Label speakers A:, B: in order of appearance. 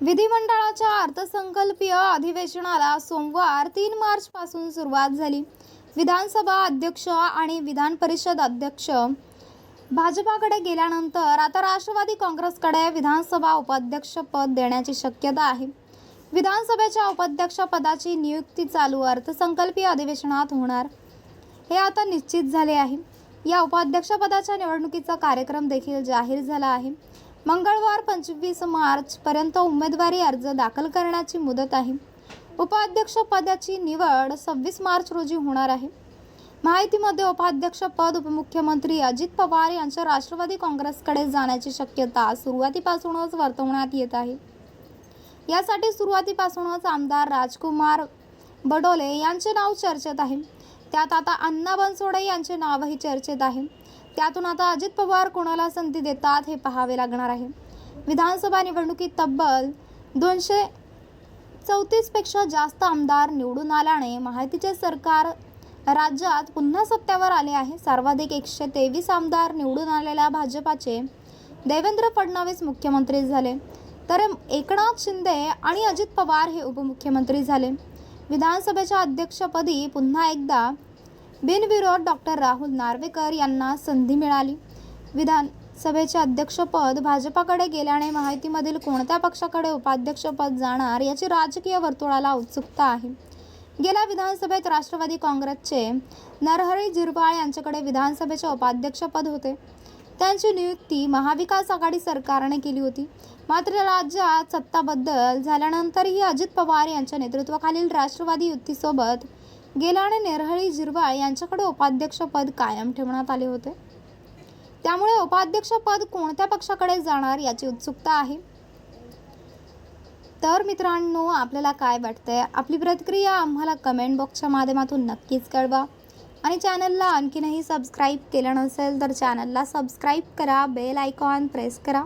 A: विधिमंडळाच्या अर्थसंकल्पीय अधिवेशनाला सोमवार तीन मार्च पासून सुरुवात झाली. विधानसभा अध्यक्ष आणि विधान परिषद अध्यक्ष भाजपाकडे गेल्यानंतर आता राष्ट्रवादी काँग्रेसकडे विधानसभा उपाध्यक्षपद देण्याची शक्यता आहे. विधानसभेच्या उपाध्यक्षपदाची नियुक्ती चालू अर्थसंकल्पीय अधिवेशनात होणार. हे आता निश्चित झाले आहे. या उपाध्यक्षपदाच्या निवडणुकीचा कार्यक्रम देखील जाहीर झाला आहे. मंगळवार पंचवीस मार्चपर्यंत उमेदवारी अर्ज दाखल करण्याची मुदत आहे. उपाध्यक्षपदाची निवड सव्वीस मार्च रोजी होणार आहे. माहितीमध्ये उपाध्यक्षपद उपमुख्यमंत्री अजित पवार यांच्या राष्ट्रवादी काँग्रेसकडे जाण्याची शक्यता सुरुवातीपासूनच वर्तवण्यात येत आहे. यासाठी सुरुवातीपासूनच आमदार राजकुमार बडोले यांचे नाव चर्चेत आहे. त्यात आता अण्णा बनसोडे यांचे नावही चर्चेत आहे. त्यातून आता अजित पवार कोणाला संधी देतात हे पाहावे लागणार आहे. विधानसभा निवडणुकीत तब्बल दोनशे चौतीसपेक्षा जास्त आमदार निवडून आल्याने माहितीचे सरकार राज्यात पुन्हा सत्तेवर आले आहे. सर्वाधिक एकशे तेवीस आमदार निवडून आलेल्या भाजपाचे देवेंद्र फडणवीस मुख्यमंत्री झाले. तर एकनाथ शिंदे आणि अजित पवार हे उपमुख्यमंत्री झाले. विधानसभेच्या अध्यक्षपदी पुन्हा एकदा बिनविरोध डॉक्टर राहुल नार्वेकर यांना संधी मिळाली. विधानसभेचे अध्यक्षपद भाजपाकडे गेल्याने माहितीमधील कोणत्या पक्षाकडे उपाध्यक्षपद जाणार याची राजकीय वर्तुळाला उत्सुकता आहे. गेल्या विधानसभेत राष्ट्रवादी काँग्रेसचे नरहरी झिरवाळ यांच्याकडे विधानसभेचे उपाध्यक्षपद होते. त्यांची नियुक्ती महाविकास आघाडी सरकारने केली होती. मात्र राज्यात सत्ताबद्दल झाल्यानंतरही अजित पवार यांच्या नेतृत्वाखालील राष्ट्रवादी युतीसोबत गेल्याने नेरहळी जिरवाळ यांच्याकडे उपाध्यक्षपद कायम ठेवण्यात आले होते. त्यामुळे उपाध्यक्षपद कोणत्या पक्षाकडे जाणार याची उत्सुकता आहे. तर मित्रांनो आपल्याला काय वाटतंय? आपली प्रतिक्रिया आम्हाला कमेंट बॉक्सच्या माध्यमातून नक्कीच कळवा. आणि चॅनलला आणखीनही सबस्क्राईब केलं नसेल तर चॅनलला सबस्क्राईब करा बेल आयकॉन प्रेस करा.